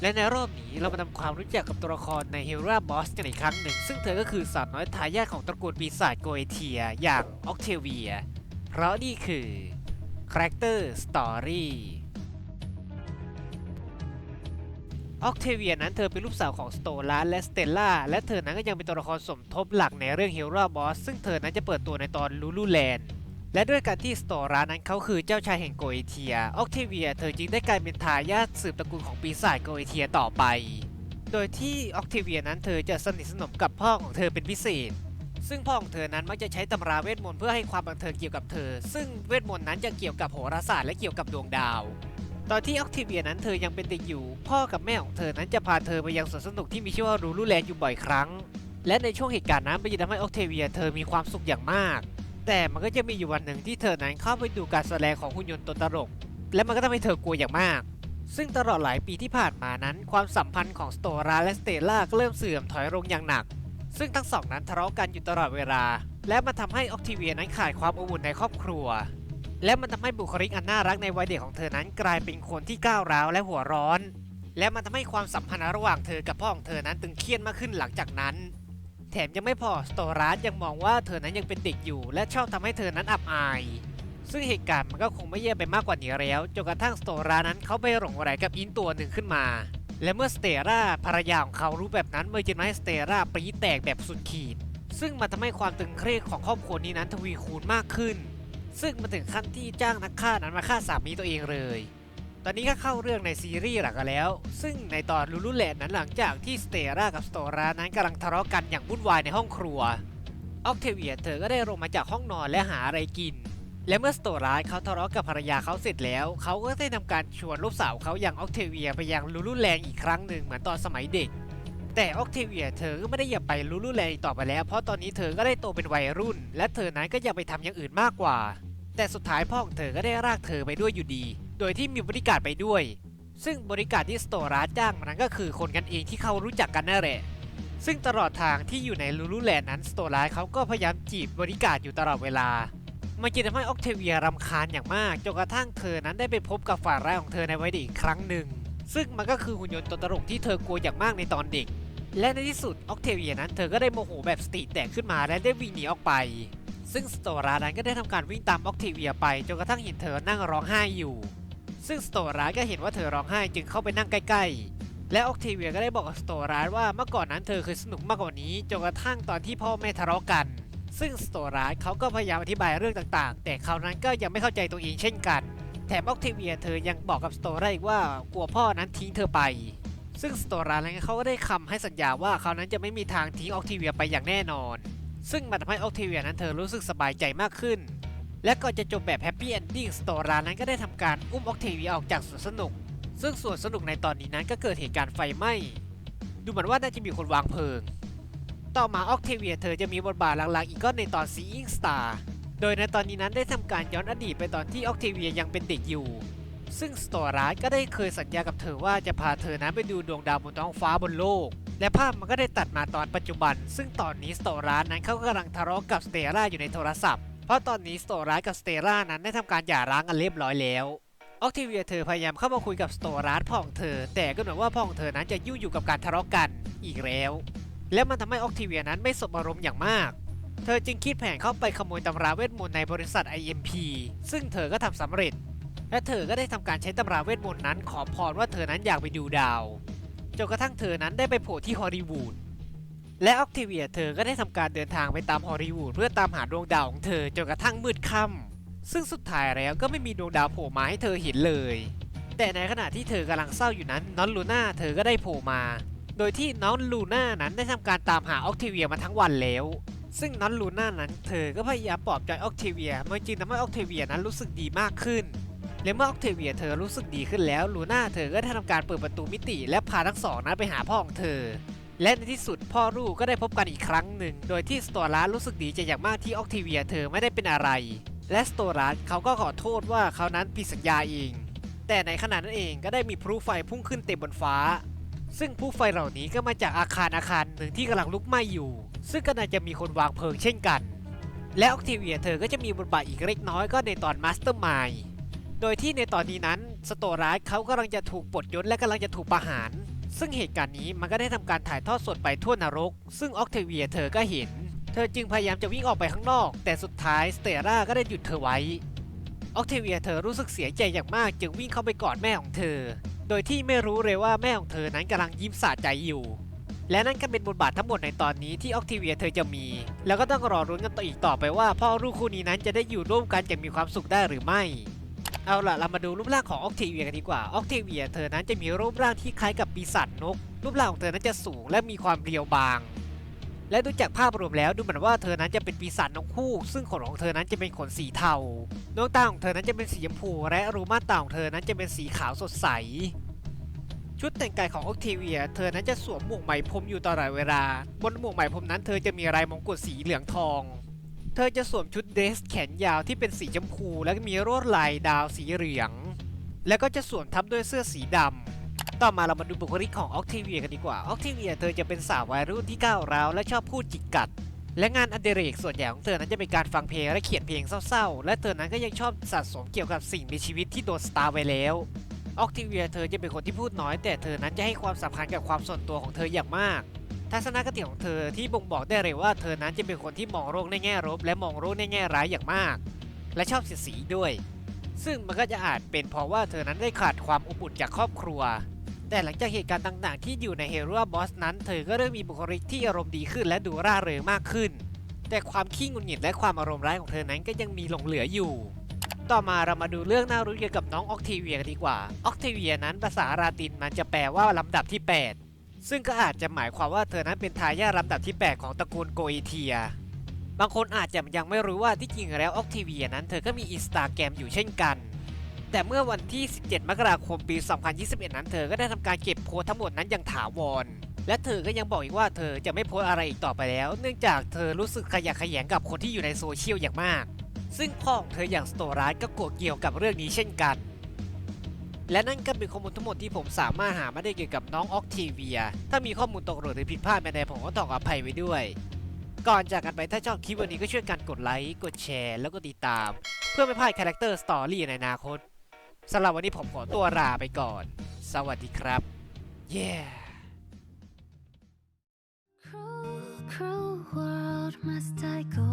และในรอบนี้เรามาทำความรู้จักกับตัวละครใน h e r a Boss กันอีกครั้งหนึ่ง ซึ่งเธอก็คือสาวน้อยทายาทของตระกูลปีศาจโกเอเทีย อย่างออกเทเวีย เพราะนี่คือ Character Story ออกเทเวียนั้นเธอเป็นลูกสาวของสโตลาและสเตลล่า และเธอนั้นก็ยังเป็นตัวละครสมทบหลักในเรื่อง h e r a Boss ซึ่งเธอนั้นจะเปิดตัวในตอนลูลูแลนด์ และด้วยการที่สโตรานั้นเขาคือเจ้าชายแห่งโกเอเทีย ออกเทเวียเธอจึงได้กลายเป็นทายาทสืบตระกูลของปีศาจโกเอเทียต่อไป โดยที่ออกเทเวียนั้นเธอจะสนิทสนมกับพ่อของเธอเป็นพิเศษ ซึ่งพ่อของเธอนั้นมักจะใช้ตำราเวทมนต์เพื่อให้ความบันเทิงเกี่ยวกับเธอ ซึ่งเวทมนต์นั้นจะเกี่ยวกับโหราศาสตร์และเกี่ยวกับดวงดาว ตอนที่ออกเทเวียนั้นเธอยังเป็นเด็กอยู่ พ่อกับแม่ของเธอนั้นจะพาเธอไปยังสวนสนุกที่มีชื่อว่ารูลูแลนอยู่บ่อยครั้ง และในช่วงเหตุการณ์นั้นมันจะทำให้ออกเทเวียเธอมีความสุขอย่างมาก แต่มันก็จะมีอยู่วันหนึ่งที่เธอนั้นเข้าไปดูการแสดงของหุ่นยนต์ตัวตลก และมันก็ทำให้เธอกลัวอย่างมาก ซึ่งตลอดหลายปีที่ผ่านมานั้น ความสัมพันธ์ของสโตราและสเตล่าก็เริ่มเสื่อมถอยลงอย่างหนัก ซึ่งทั้งสองนั้นทะเลาะกันอยู่ตลอดเวลา และมันทำให้ออกทิเวียนั้นขาดความอบอุ่นในครอบครัว และมันทำให้บุคลิกอันน่ารักในวัยเด็กของเธอนั้นกลายเป็นคนที่ก้าวร้าวและหัวร้อน และมันทำให้ความสัมพันธ์ระหว่างเธอกับพ่อของเธอนั้นตึงเครียดมากขึ้นหลังจากนั้น แถมยังไม่พอสโตรัสยังมองว่าเธอนั้นยังเป็นเด็กอยู่ และชอบทำให้เธอนั้นอับอาย ซึ่งเหตุการณ์มันก็คงไม่แย่ไปมากกว่านี้แล้วจนกระทั่งสโตรานั้นเขาไปหลงไหลกับอินตัวหนึ่งขึ้นมา และเมื่อสเตราภรรยาของเขารู้แบบนั้นเมื่อจึงทำให้สเตราปรีแตกแบบสุดขีด ซึ่งมันทำให้ความตึงเครียดของครอบครัวนี้นั้นทวีคูณมากขึ้น ซึ่งมาถึงขั้นที่จ้างนักฆ่านั้นมาฆ่าสามีตัวเองเลย ตอนนี้ก็เข้าเรื่องในซีรีส์หลักกันแล้ว ซึ่งในตอนลูลูแลนนั้นหลังจากที่สเตรากับสโตรานั้นกำลังทะเลาะกันอย่างวุ่นวายในห้องครัว ออกเทเวียเธอก็ได้ลงมาจากห้องนอนและหาอะไรกิน และเมื่อสโตราเขาทะเลาะกับภรรยาเขาเสร็จแล้ว เขาก็ได้ทำการชวนลูกสาวเขาอย่างออกเทเวียไปยังลูลูแลนอีกครั้งหนึ่งเหมือนตอนสมัยเด็ก แต่ออกเทเวียเธอก็ไม่ได้อยากไปลูลูแลนอีกต่อไปแล้ว เพราะตอนนี้เธอก็ได้โตเป็นวัยรุ่น และเธอนั้นก็อยากไปทำอย่างอื่นมากกว่า แต่สุดท้ายพ่อของเธอก็ได้รากเธอไปด้วยอยู่ดี โดยที่มีบริการไปด้วย ซึ่งบริการที่สโตราจ้างมันก็คือคนกันเองที่เขารู้จักกันนั่นแหละซึ่งตลอดทางที่อยู่ในลูลูแลนด์นั้นสโตราเขาก็พยายามจีบบริการอยู่ตลอดเวลามันจึงทำให้ออกเทเวียรำคาญอย่างมากจนกระทั่งเธอนั้นได้ไปพบกับฝ่ายร้ายของเธอในวัยเด็กอีกครั้งหนึ่ง ซึ่งมันก็คือหุ่นยนต์ตัวตลกที่เธอกลัวอย่างมากในตอนเด็ก และในที่สุดออกเทเวียนั้นเธอก็ได้โมโหแบบสติแตกขึ้นมาและได้วิ่งหนีออกไป ซึ่งสโตรานั้นก็ได้ทำการวิ่งตามออกเทเวียไปจนกระทั่งเห็นเธอนั่งร้องไห้อยู่ ซึ่งสโตราก็เห็นว่าเธอร้องไห้จึงเข้าไปนั่งใกล้ๆ และออกเทเวียก็ได้บอกกับสโตราว่าเมื่อก่อนนั้นเธอเคยสนุกมากกว่านี้จนกระทั่งตอนที่พ่อแม่ทะเลาะกัน ซึ่งสโตราเขาก็พยายามอธิบายเรื่องต่างๆ แต่เขานั้นก็ยังไม่เข้าใจตัวเองเช่นกัน แถมออกเทเวียเธอยังบอกกับสโตราอีกว่ากลัวพ่อนั้นทิ้งเธอไป ซึ่งสโตรานั้นเขาก็ได้คำให้สัญญาว่าเขานั้นจะไม่มีทางทิ้งออกเทเวียไปอย่างแน่นอน ซึ่งมันทำให้ออกเทเวียนั้นเธอรู้สึกสบายใจมากขึ้น และก่อนจะจบแบบแฮปปี้เอนดิ้งสโตรานั้นก็ได้ทำการอุ้มออกเทวีออกจากสวนสนุก ซึ่งสวนสนุกในตอนนี้นั้นก็เกิดเหตุการณ์ไฟไหม้ ดูเหมือนว่าน่าจะมีคนวางเพลิง ต่อมาออกเทเวียเธอจะมีบทบาทหลักๆอีกก็ในตอน Seeing Star โดยในตอนนี้นั้นได้ทำการย้อนอดีตไปตอนที่ออกเทเวียยังเป็นเด็กอยู่ ซึ่งสโตราก็ได้เคยสัญญากับเธอว่าจะพาเธอนั้นไปดูดวงดาวบนท้องฟ้าบนโลก และภาพมันก็ได้ตัดมาตอนปัจจุบัน ซึ่งตอนนี้สโตรานั้นเขากำลังทะเลาะกับสเตล่าอยู่ในโทรศัพท์ ราะตอนนี้สโตรัสกับสเตล่านั้นได้ทำการหย่าร้างกันเรียบร้อยแล้วออกทิเวียเธอพยายามเข้ามาคุยกับสโตรัสพ่องเธอ แต่ก็เหมือนว่าพ่อของเธอนั้นจะยุ่งอยู่กับการทะเลาะกันอีกแล้ว และมันทำให้ออกทิเวียนั้นไม่สบอารมณ์อย่างมาก เธอจึงคิดแผนเข้าไปขโมยตำราเวทมนต์ในบริษัท IMP ซึ่งเธอก็ทำสำเร็จ และเธอก็ได้ทำการใช้ตำราเวทมนต์นั้นขอพรว่าเธอนั้นอยากไปดูดาวจนกระทั่งเธอนั้นได้ไปโผล่ที่ฮอลลีวูด และออกทิเวียเธอก็ได้ทำการเดินทางไปตามฮอลลีวูดเพื่อตามหาดวงดาวของเธอจนกระทั่งมืดค่ำซึ่งสุดท้ายแล้วก็ไม่มีดวงดาวโผล่มาให้เธอเห็นเลย แต่ในขณะที่เธอกำลังเศร้าอยู่นั้นน้องลูน่าเธอก็ได้โผล่มา โดยที่น้องลูน่านั้นได้ทำการตามหาออกทิเวียมาทั้งวันแล้วซึ่งน้องลูน่านั้นเธอก็พยายามปลอบใจออกทิเวียมันจึงทำให้ออกทิเวียนั้นรู้สึกดีมากขึ้น และเมื่อออกเทเวียเธอรู้สึกดีขึ้นแล้วลูน่าเธอก็ได้ทำการเปิดประตูมิติ และพาทั้งสองนั้นไปหาพ่อของเธอ และในที่สุดพ่อลูกก็ได้พบกันอีกครั้งหนึ่ง โดยที่สโตรัสรู้สึกดีใจอย่างมากที่ออกเทเวียเธอไม่ได้เป็นอะไร และสโตรัสเขาก็ขอโทษว่าเขานั้นผิดสัญญาเอง แต่ในขณะนั้นเองก็ได้มีพลุไฟพุ่งขึ้นเต็มบนฟ้า ซึ่งพลุไฟเหล่านี้ก็มาจากอาคารอาคารหนึ่งที่กำลังลุกไหม้อยู่ ซึ่งก็น่าจะมีคนวางเพลิงเช่นกัน และออกเทเวียเธอก็จะมีบทบาทอีกเล็กน้อยก็ในตอนมาสเตอร์มายโดยที่ในตอนนี้นั้นสโตรัสเขากำลังจะถูกปลดยศและกำลังจะถูกประหาร ซึ่งเหตุการณ์นี้มันก็ได้ทำการถ่ายทอดสดไปทั่วนรก ซึ่งออกเทเวียเธอก็เห็น เธอจึงพยายามจะวิ่งออกไปข้างนอก แต่สุดท้ายสเตล่าก็ได้หยุดเธอไว้ ออกเทเวียเธอรู้สึกเสียใจอย่างมาก จึงวิ่งเข้าไปกอดแม่ของเธอ โดยที่ไม่รู้เลยว่าแม่ของเธอนั้นกำลังยิ้มสะใจอยู่และนั่นก็เป็นบทบาททั้งหมดในตอนนี้ที่ออกเทเวียเธอจะมี แล้วก็ต้องรอรุ้นกันต่ออีกต่อไปว่าพ่อลูกคู่นี้นั้นจะได้อยู่ร่วมกันอย่างมีความสุขได้หรือไม่ เอาล่ะ เรามาดูรูปร่างของออกเทเวียกันดีกว่าออกเทเวียเธอนั้นจะมีรูปร่างที่คล้ายกับปีศาจนก รูปร่างของเธอนั้นจะสูงและมีความเรียวบาง และดูจากภาพรวมแล้วดูเหมือนว่าเธอนั้นจะเป็นปีศาจนกคู่ ซึ่งขนของเธอนั้นจะเป็นขนสีเทาดวงตาของเธอนั้นจะเป็นสีชมพู และรูม่านตาของเธอนั้นจะเป็นสีขาวสดใส ชุดแต่งกายของออกเทเวีย เธอนั้นจะสวมหมวกไหมพรมอยู่ตลอดเวลา บนหมวกไหมพรมนั้นเธอจะมีลายมงกุฎสีเหลืองทอง เธอจะสวมชุดเดรสแขนยาวที่เป็นสีชมพูและมีลวดลายดาวสีเหลือง แล้วก็จะสวมทับด้วยเสื้อสีดำ ต่อมาเรามาดูบุคลิกของออกเทเวียกันดีกว่า ออกเทเวียเธอจะเป็นสาววัยรุ่นที่ก้าวร้าวและชอบพูดจิกกัด และงานอดิเรกส่วนใหญ่ของเธอนั้นจะเป็นการฟังเพลงและเขียนเพลงเศร้าๆ และเธอนั้นก็ยังชอบสะสมเกี่ยวกับสิ่งมีชีวิตที่โดนสตาร์ไว้แล้ว ออกเทเวียเธอจะเป็นคนที่พูดน้อย แต่เธอนั้นจะให้ความสำคัญกับความส่วนตัวของเธออย่างมาก ทัศนคติของเธอที่บ่งบอกได้เลยว่าเธอนั้นจะเป็นคนที่มองโลกในแง่ลบและมองโลกในแง่ร้ายอย่างมาก และชอบเสียสีด้วย ซึ่งมันก็จะอาจเป็นเพราะว่าเธอนั้นได้ขาดความอบอุ่นจากครอบครัว แต่หลังจากเหตุการณ์ต่างๆ ที่อยู่ในเฮโร่บอสนั้น เธอก็เริ่มมีบุคลิกที่อารมณ์ดีขึ้นและดูร่าเริงมากขึ้น แต่ความขี้งุดหงิดและความอารมณ์ร้ายของเธอนั้นก็ยังมีหลงเหลืออยู่ต่อมาเรามาดูเรื่องน่ารู้เกี่ยวกับน้องออกเทเวียกันดีกว่า ออกเทเวียนั้นภาษาลาตินมันจะแปลว่าลำดับที่ 8 ซึ่งก็อาจจะหมายความว่าเธอนั้นเป็นทายาทลำดับที่ 8 ของตระกูลโกอิเทีย บางคนอาจจะยังไม่รู้ว่าที่จริงแล้วออกเทเวียนั้นเธอก็มีอินสตาแกรมอยู่เช่นกัน แต่เมื่อวันที่ 17 มกราคมปี 2021 นั้นเธอก็ได้ทำการเก็บโพสทั้งหมดนั้นอย่างถาวร และเธอก็ยังบอกอีกว่าเธอจะไม่โพสอะไรอีกต่อไปแล้ว เนื่องจากเธอรู้สึกขยะแขยงกับคนที่อยู่ในโซเชียลอย่างมาก ซึ่งพ่อของเธออย่างสโตรัสก็โกรธเกี่ยวกับเรื่องนี้เช่นกัน และนั่นก็เป็นข้อมูลทั้งหมดที่ผมสามารถหามาได้เกี่ยวกับน้องออกทีเวีย ถ้ามีข้อมูลตกหล่นหรือผิดพลาดไปใดผมก็ต้องอภัยไว้ด้วย ก่อนจากกันไปถ้าชอบคลิปวันนี้ก็ช่วยกันกดไลค์ กดแชร์ แล้วก็ติดตาม เพื่อไม่พลาดคาแรคเตอร์สตอรี่ในอนาคตสำหรับวันนี้ผมขอตัวลาไปก่อน สวัสดีครับ yeah Cruel, cruel world, must I go